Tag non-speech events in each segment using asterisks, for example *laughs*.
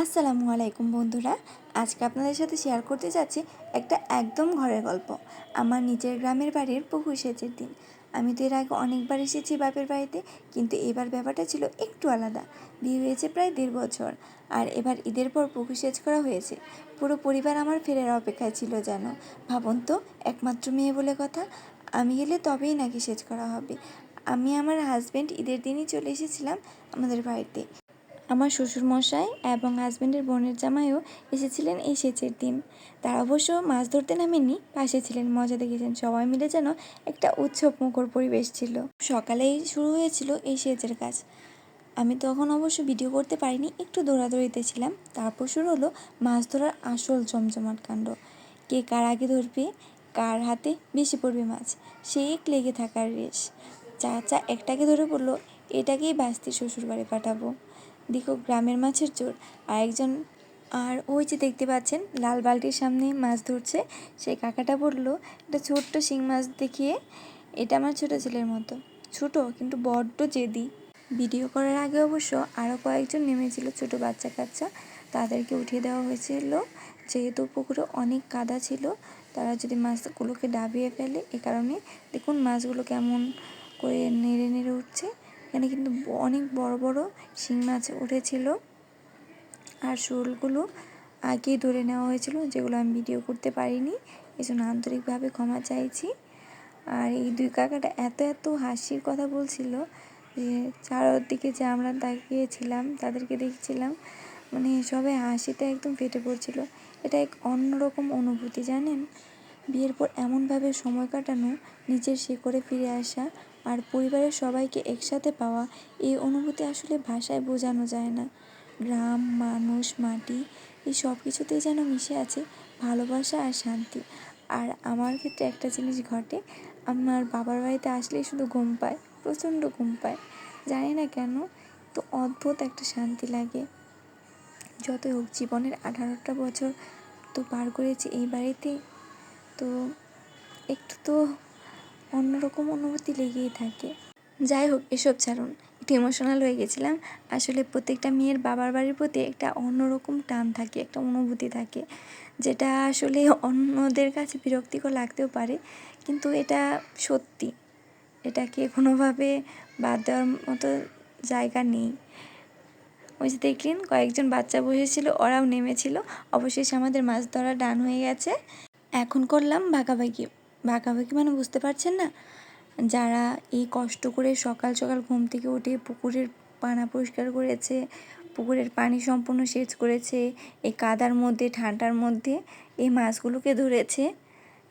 আসসালামু আলাইকুম বন্ধুরা। আজকে আপনাদের সাথে শেয়ার করতে যাচ্ছি একটা একদম ঘরের গল্প, আমার নিজের গ্রামের বাড়ির পুকুর সেচের দিন। আমি তো এর আগে অনেকবার এসেছি বাপের বাড়িতে, কিন্তু এবার ব্যাপারটা ছিল একটু আলাদা। বিয়ে হয়েছে প্রায় দেড় বছর, আর এবার ঈদের পর পুকুর সেচ করা হয়েছে। পুরো পরিবার আমার ফেরার অপেক্ষায় ছিল যেন। ভাবুন তো, একমাত্র মেয়ে বলে কথা, আমি গেলে তবেই নাকি সেচ করা হবে। আমি আমার হাজব্যান্ড ঈদের দিনই চলে এসেছিলাম আমাদের বাড়িতে। আমার শ্বশুরমশাই এবং হাজব্যান্ডের বোনের জামাইও এসেছিলেন এই সেচের দিন। তারা অবশ্য মাছ ধরতে নামেননি, পাশে ছিলেন, মজা দেখেছেন। সবাই মিলে যেন একটা উৎসব মুখর পরিবেশ ছিল। সকালেই শুরু হয়েছিল এই সেচের কাজ। আমি তখন অবশ্য ভিডিও করতে পারিনি, একটু দৌড়াদৌড়িতে ছিলাম। তারপর শুরু হলো মাছ ধরার আসল জমজমাট কাণ্ড। কে কার আগে ধরবে, কার হাতে বেশি পড়বে মাছ, সে এক লেগে থাকার রেশ। চাচা একটাকে ধরে পড়ল এটাকেই বাস্তি শ্বশুরবাড়ি পাঠাবো। দেখো গ্রামের মাছের চোর। আর একজন আর ওই যে দেখতে পাচ্ছেন, লাল বালতির সামনে মাছ ধরছে। সেই কাকাটা বলল একটা ছোট্ট শিং মাছ দেখিয়ে, এটা আমার ছোটো ছেলের মতো। ছোট কিন্তু বড্ড জেদি। ভিডিও করার আগে অবশ্য আরও কয়েকজন নেমেছিল ছোট বাচ্চা কাচ্চা। তাদেরকে উঠিয়ে দেওয়া হয়েছিল। যেহেতু পুকুরে অনেক কাদা ছিল, তারা যদি মাছগুলোকে ডাবিয়ে ফেলে, এ কারণে দেখুন মাছগুলো কেমন করে নেড়ে নেড়ে উঠছে। এখানে কিন্তু অনেক বড় বড় শিং মাছ উঠেছিল। আর শোলগুলো আগেই ধরে নেওয়া হয়েছিল, যেগুলো আমি ভিডিও করতে পারিনি। এই জন্য আন্তরিকভাবে ক্ষমা চাইছি। আর এই দুই কাকাটা এত এত হাসির কথা বলছিল যে, চারদিকে যে আমরা তাকিয়েছিলাম, তাদেরকে দেখছিলাম মানে সবাই হাসিতে একদম ফেটে পড়ছিল। এটা এক অন্যরকম অনুভূতি, জানেন? বিয়ের পর এমনভাবে সময় কাটানো, নিজের শিকড়ে ফিরে আসা আর পরিবারের সবাইকে একসাথে পাওয়া এই অনুভূতি আসলে ভাষায় বোঝানো যায় না। গ্রাম, মানুষ, মাটি, এই সব কিছুতেই যেন মিশে আছে ভালোবাসা আর শান্তি। আর আমার ক্ষেত্রে একটা জিনিস ঘটে, আমার বাবার বাড়িতে আসলেই শুধু ঘুম পায়, প্রচণ্ড ঘুম পায়। জানি না কেন, তো অদ্ভুত একটা শান্তি লাগে। যতই হোক, জীবনের আঠারোটা বছর তো পার করেছি এই বাড়িতে তো একটু তো অন্যরকম অনুভূতি লেগেই থাকে। যাই হোক, এসব ছাড়ুন। একটু ইমোশনাল হয়ে গেছিলাম। আসলে প্রত্যেকটা মেয়ের বাবার বাড়ির প্রতি একটা অন্যরকম টান থাকে, একটা অনুভূতি থাকে, যেটা আসলে অন্যদের কাছে বিরক্তিকর লাগতেও পারে, কিন্তু এটা সত্যি। এটাকে কোনোভাবে বাদ দেওয়ার মতো জায়গা নেই। ওই যে দেখলেন, কয়েকজন বাচ্চা বসেছিল, ওরাও নেমেছিল। অবশেষে আমাদের মাছ ধরা ডান হয়ে গেছে। এখন করলাম ভাগাভাগি। ভাগাভাগি মানে বুঝতে পারছেন না? যারা এই কষ্ট করে সকাল সকাল ঘুম থেকে উঠে পুকুরের পানা পরিষ্কার করেছে, পুকুরের পানি সম্পূর্ণ সেচ করেছে, এই কাদার মধ্যে, ঠান্ডার মধ্যে এই মাছগুলোকে ধরেছে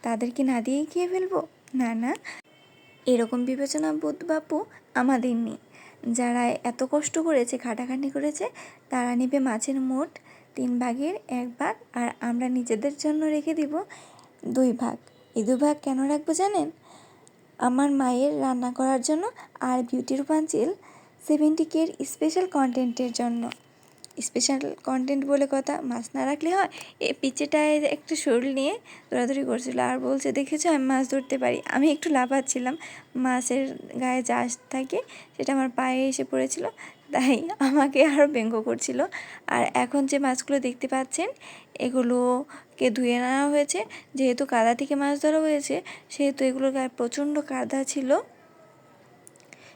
তাদেরকে না দিয়েই খেয়ে ফেলব? না না। এরকম বিবেচনা বোধ বাপু আমাদের নেই। যারা এত কষ্ট করেছে খাটাখাটি করেছে, তারা নেবে মাছের মোট তিন ভাগের এক ভাগ, আর আমরা নিজেদের জন্য রেখে দিব দুই ভাগ। এই দু ভাগ কেন রাখব জানেন? আমার মায়ের রান্না করার জন্য আর বিউটির পাঞ্চিল সেভেন্টি কের স্পেশাল কন্টেন্টের জন্য। স্পেশাল কন্টেন্ট বলে কথা, মাছ না রাখলে হয়? এ পিচেটায় একটু শরীর নিয়ে দৌড়াদৌড়ি করছিল আর বলছে, দেখেছ আমি মাছ ধরতে পারি? আমি একটু লাফাচ্ছিলাম। মাছের গায়ে যা থাকে সেটা আমার পায়ে এসে পড়েছিল। তাই আমাকে আরও ব্যঙ্গ করছিল। আর এখন যে মাছগুলো দেখতে পাচ্ছেন, এগুলোকে ধুয়ে নেওয়া হয়েছে। যেহেতু কাদা থেকে মাছ ধরা হয়েছে, সেহেতু এগুলোর গায়ে প্রচণ্ড কাদা ছিল।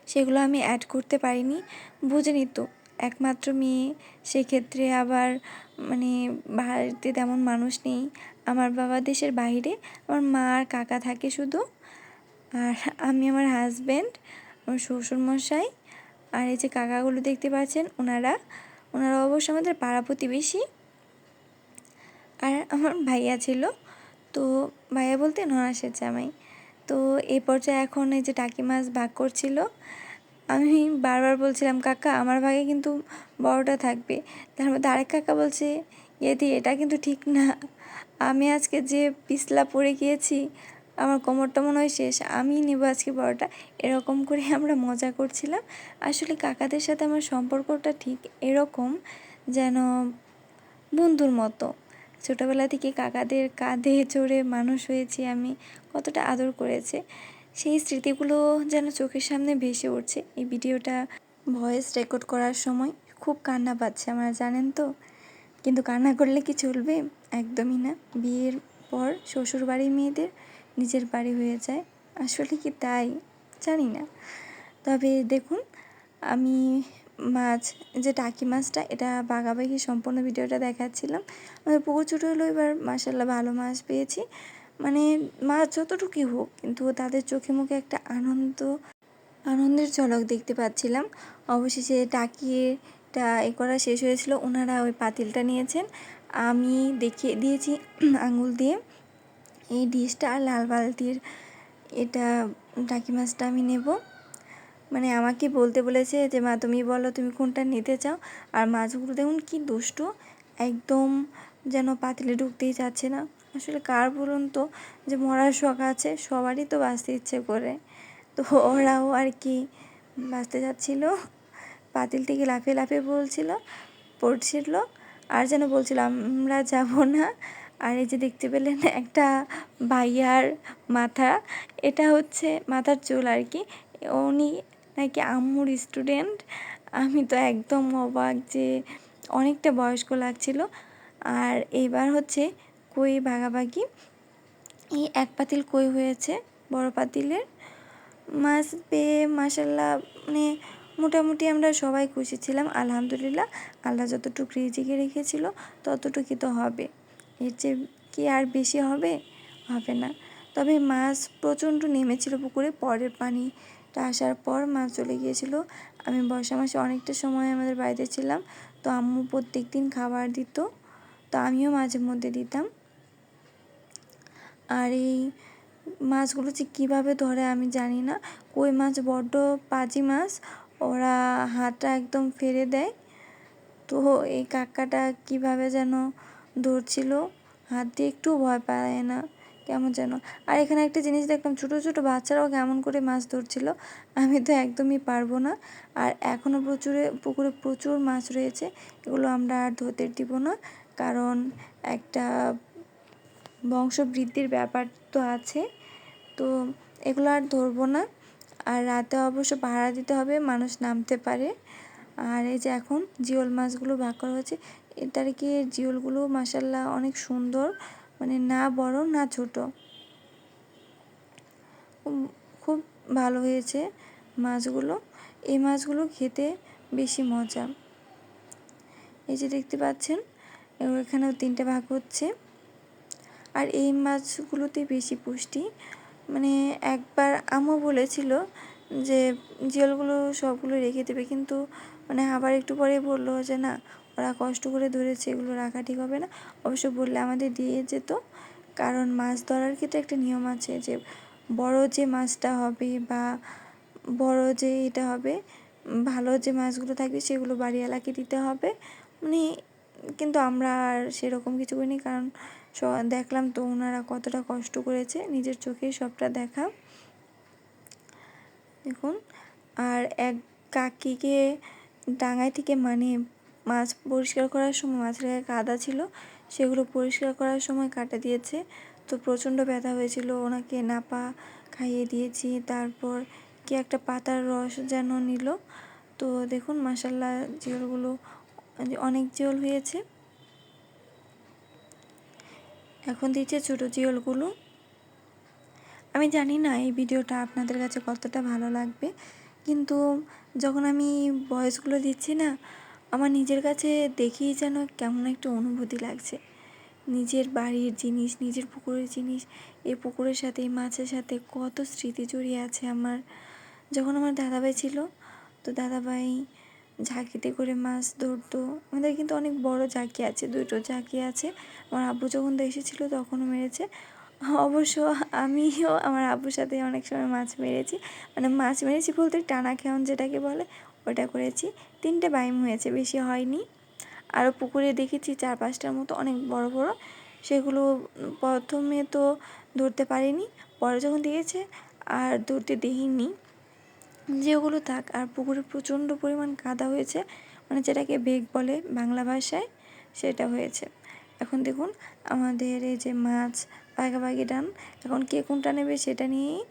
সেগুলো আমি অ্যাড করতে পারিনি। বুঝে তো, একমাত্র মেয়ে, সেক্ষেত্রে আবার মানে বাড়িতে তেমন মানুষ নেই। আমার বাবা দেশের বাইরে, আমার মা আর কাকা থাকে শুধু। আর আমি আমার হাজব্যান্ড আমার শ্বশুরমশাই আর এই যে কাকাগুলো দেখতে পাচ্ছেন, ওনারা ওনারা অবশ্য আমাদের পাড়া প্রতিবেশী। আর আমার ভাইয়া ছিল, তো ভাইয়া বলতে ননাসের জামাই। তো এই পর্যায়ে এখন এই যে টাকি মাছ ভাগ করছিল, আমি বারবার বলছিলাম, কাকা, আমার ভাগে কিন্তু বড়টা থাকবে। তার মধ্যে আরেক কাকা বলছে এদি এটা কিন্তু ঠিক না। আমি আজকে যে পিছলা পড়ে গিয়েছি আমার কোমরটা মনে হয় শেষ। আমি নেব আজকে বড়টা এরকম করে আমরা মজা করছিলাম। আসলে কাকাদের সাথে আমার সম্পর্কটা ঠিক এরকম যেন বন্ধুর মতো। ছোটোবেলা থেকে কাকাদের কাঁধে চড়ে মানুষ হয়েছি আমি, কতটা আদর করেছে। সেই স্মৃতিগুলো যেন চোখের সামনে ভেসে উঠছে। এই ভিডিওটা ভয়েস রেকর্ড করার সময় খুব কান্না পাচ্ছে আমার, জানেন তো? কিন্তু কান্না করলে কি চলবে? একদমই না। বিয়ের পর শ্বশুর বাড়ির মেয়েদের নিজের বাড়ি হয়ে যায়। আসলে কি তাই? জানি না। তবে দেখুন, আমি মাছ, যে টাকি মাছটা, এটা বাঘাবাঘি সম্পূর্ণ ভিডিওটা দেখাচ্ছিলাম। আমাদের পুকুর ছোটো হলো এবার মাসাল্লাহ ভালো মাছ পেয়েছি। মানে মাছ যতটুকুই হোক, কিন্তু তাদের চোখে মুখে একটা আনন্দ, আনন্দের ঝলক দেখতে পাচ্ছিলাম। অবশেষে টাকিটা এ করা শেষ হয়েছিল। ওনারা ওই পাতিলটা নিয়েছেন। আমি দেখিয়ে দিয়েছি আঙুল দিয়ে। এই ডিশটা আর লাল বালতির এটা টাকি মাছটা আমি নেব। মানে আমাকে বলতে বলেছে যে, মা, তুমি বলো, তুমি কোনটা নিতে চাও? আর মাছগুলো দেখুন কি দুষ্টু, একদম যেন পাতিলে ঢুকতেই চাচ্ছে না। আসলে কার বলুন তো, যে মরার শখ আছে, সবারই তো বাঁচতে ইচ্ছে করে। তো ওরাও আর কি বাঁচতে যাচ্ছিল পাতিল থেকে লাফিয়ে লাফিয়ে বলছিল, পড়ছিল, আর যেন বলছিল, আমরা যাব না। আর এই যে দেখতে পেলেন *laughs* একটা ভাইয়ার মাথা, এটা হচ্ছে মাথার চুল আর কি। উনি নাকি আম্মুর স্টুডেন্ট আমি তো একদম অবাক যে অনেকটা বয়স্ক লাগছিল। আর এবার হচ্ছে কই ভাগাভাগি। এই এক পাতিল কই হয়েছে? বড় পাতিলের। মাছ পেয়ে মাসাল্লাহ মানে মোটামুটি আমরা সবাই খুশি ছিলাম, আলহামদুলিল্লাহ। আল্লাহ যতটুকু রিজিকে রেখেছিল, ততটুকুই তো হবে। এর চেয়ে কি আর বেশি হবে? হবে না। তবে মাছ প্রচণ্ড নেমেছিল পুকুরে। পরের পানিটা আসার পর মাছ চলে গিয়েছিল। আমি বর্ষা মাসে অনেকটা সময় আমাদের বাড়িতে ছিলাম। তো আম্মু প্রত্যেক দিন খাবার দিত। তো আমিও মাঝে মধ্যে দিতাম। আর এই মাছগুলো যে কীভাবে ধরে আমি জানি না। কই মাছ? বড্ড পাজি মাছ। ওরা হাতটা একদম ফেলে দেয়। তো এই কাকাটা কীভাবে যেন ধরছিল হাত দিয়ে একটু ভয় পায় না, কেমন যেন। আর এখানে একটা জিনিস দেখলাম, ছোটো ছোটো বাচ্চারাও কেমন করে মাছ ধরছিল, আমি তো একদমই পারব না। আর এখনও প্রচুরে, পুকুরে প্রচুর মাছ রয়েছে, এগুলো আমরা আর ধরতে দিব না। কারণ একটা বংশবৃদ্ধির ব্যাপার তো আছে, তো এগুলো আর ধরবো না। আর রাতে অবশ্য পাহারা দিতে হবে, মানুষ নামতে পারে। আর এই যে এখন জিওল মাছগুলো ভাগ করা হচ্ছে এটার কি জিওলগুলো মাসাল্লাহ অনেক সুন্দর। মানে না বড়, না ছোট। খুব ভালো হয়েছে মাছগুলো। এই মাছগুলো খেতে বেশি মজা। এই যে দেখতে পাচ্ছেন, এখানেও তিনটে ভাগ হচ্ছে। আর এই মাছগুলোতে বেশি পুষ্টি। মানে একবার আমও বলেছিল যে জিওলগুলো সবগুলো রেখে দেবে, কিন্তু মানে আবার একটু পরে বলল যে না ওরা কষ্ট করে ধরেছে, এগুলো রাখা ঠিক হবে না। অবশ্য বললে আমাদের দিয়ে যেত, কারণ মাছ ধরার ক্ষেত্রে একটা নিয়ম আছে যে, বড় যে মাছটা হবে বা বড় যে এটা হবে, ভালো যে মাছগুলো থাকবে সেগুলো বাড়িওয়ালাকে দিতে হবে। মানে কিন্তু আমরা আর সেরকম কিছু করিনি, কারণ দেখলাম তো ওনারা কতটা কষ্ট করেছে, নিজের চোখে সবটা দেখা। দেখুন, আর এক কাকিকে ডাঙায় থেকে মানে মাছ পরিষ্কার করার সময় মাছের গায়ে কাদা ছিল, সেগুলো পরিষ্কার করার সময় কাটা দিয়েছে। তো প্রচণ্ড ব্যথা হয়েছিল, ওনাকে নাপা খাইয়ে দিয়েছি। তারপর কি একটা পাতার রস যেন নিল। তো দেখুন মাসাল্লাহ জিওলগুলো অনেক জিওল হয়েছে। এখন দিচ্ছে ছোটো জিওলগুলো আমি জানি না এই ভিডিওটা আপনাদের কাছে কতটা ভালো লাগবে, কিন্তু যখন আমি ভয়েসগুলো দিচ্ছি না আমার নিজের কাছে দেখেই যেন কেমন একটা অনুভূতি লাগছে। নিজের বাড়ির জিনিস, নিজের পুকুরের জিনিস, এই পুকুরের সাথে, এই মাছের সাথে কত স্মৃতি জড়িয়ে আছে আমার। যখন আমার দাদাভাই ছিল, তো দাদাভাই ঝাঁকিতে করে মাছ ধরতো। আমাদের কিন্তু অনেক বড় ঝাঁকি আছে, দুটো ঝাঁকি আছে। আমার আব্বু যখন দেশে ছিল, তখনও মেরেছে। অবশ্য আমিও আমার আব্বুর সাথে অনেক সময় মাছ মেরেছি। মানে মাছ মেরেছি বলতে টানা খেয়ন যেটাকে বলে ওটা করেছি। তিনটে বাইম হয়েছে, বেশি হয়নি। আরও পুকুরে দেখেছি চার পাঁচটার মতো অনেক বড় বড়। সেগুলো প্রথমে তো ধরতে পারিনি, পরে যখন দিয়েছে আর ধরতে দেখিনি। যেগুলো থাক, আর পুকুরে প্রচণ্ড পরিমাণ কাদা হয়েছে মানে যেটাকে বেগ বলে বাংলা ভাষায়, সেটা হয়েছে। এখন দেখুন, আমাদের এই যে মাছ, ভাগাভাগি ডান, এখন কে কোনটা নেবে সেটা নিয়েই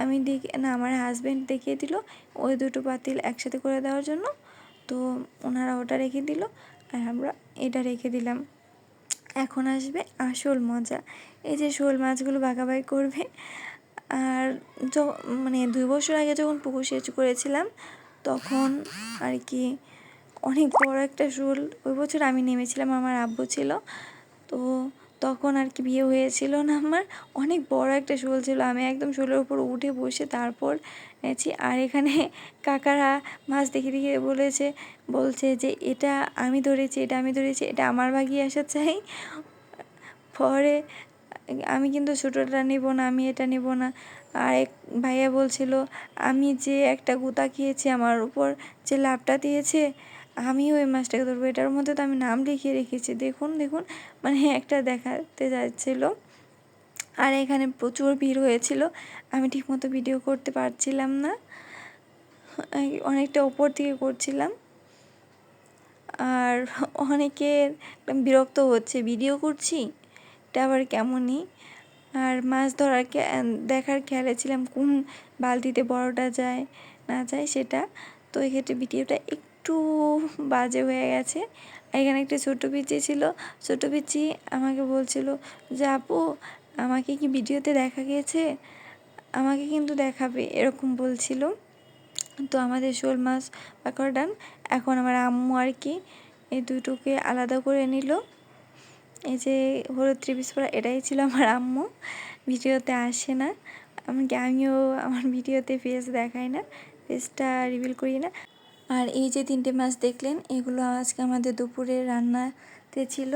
আমি দেখি, না, আমার হাজব্যান্ড দেখিয়ে দিল ওই দুটো পাতিল একসাথে করে দেওয়ার জন্য। তো ওনারা ওটা রেখে দিল আর আমরা এটা রেখে দিলাম। এখন আসবে আসল মজা। এই যে শোল মাছগুলো বাগাবাগি করবে। আর মানে দুই বছর আগে যখন পুকুর সেচ করেছিলাম, তখন আর কি অনেক বড় একটা শোল, ওই বছর আমি নেমেছিলাম, আমার আব্বু ছিল। তো তখন আর কি বিয়ে হয়েছিল না আমার। অনেক বড় একটা শোল ছিল। আমি একদম শোলের উপর উঠে বসে তারপর এনেছি। আর এখানে কাকারা মাছ দেখে দেখে বলেছে, বলছে যে, এটা আমি ধরেছি, এটা আমি ধরেছি, এটা আমার ভাগিয়ে আসা চাই। পরে আমি কিন্তু ছোটোটা নেব না, আমি এটা নেব না। আর এক ভাইয়া বলছিল, আমি যে একটা গুতা খেয়েছি আমার উপর যে লাভটা দিয়েছে আমিও ওই মাছটাকে ধরবো। এটার মধ্যে তো আমি নাম লিখিয়ে রেখেছি। দেখুন দেখুন মানে একটা দেখাতে যাচ্ছিল। আর এখানে প্রচুর ভিড় হয়েছিল। আমি ঠিকমতো ভিডিও করতে পারছিলাম না। অনেকটা ওপর থেকে করছিলাম। আর অনেকের বিরক্ত হচ্ছে, ভিডিও করছি? এটা আবার কেমনই? আর মাছ ধরার দেখার খেয়ালে ছিলাম কোন বালতিতে বড়টা যায়, না যায় সেটা। তো এক্ষেত্রে ভিডিওটা একটু বাজে হয়ে গেছে। এখানে একটা ছোটো পিচি ছিল। ছোটো পিচি আমাকে বলছিল যে, আপু, আমাকে কি ভিডিওতে দেখা গিয়েছে আমাকে কিন্তু দেখাবে, এরকম বলছিল। তো আমাদের শোল মাছ পাকড় ডান এখন আমার আম্মু আর কি এই দুটোকে আলাদা করে নিল। এই যে হলুদ ত্রিপিস পরা, এটাই ছিল আমার আম্মু। ভিডিওতে আসে না। এমনকি আমিও আমার ভিডিওতে ফেস দেখাই না ফেসটা রিভিল করি না। আর এই যে তিনটে মাছ দেখলেন, এগুলো আজকে আমাদের দুপুরে রান্নাতে ছিল।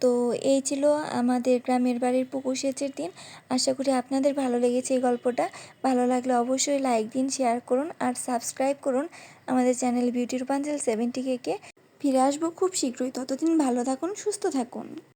তো এই ছিল আমাদের গ্রামের বাড়ির পুকুর সেচের দিন। আশা করি আপনাদের ভালো লেগেছে এই গল্পটা। ভালো লাগলে অবশ্যই লাইক দিন শেয়ার করুন আর সাবস্ক্রাইব করুন আমাদের চ্যানেল বিউটি রূপাঞ্জল সেভেন্টি কে। ফিরে আসব খুব শীঘ্রই। ততদিন ভালো থাকুন, সুস্থ থাকুন।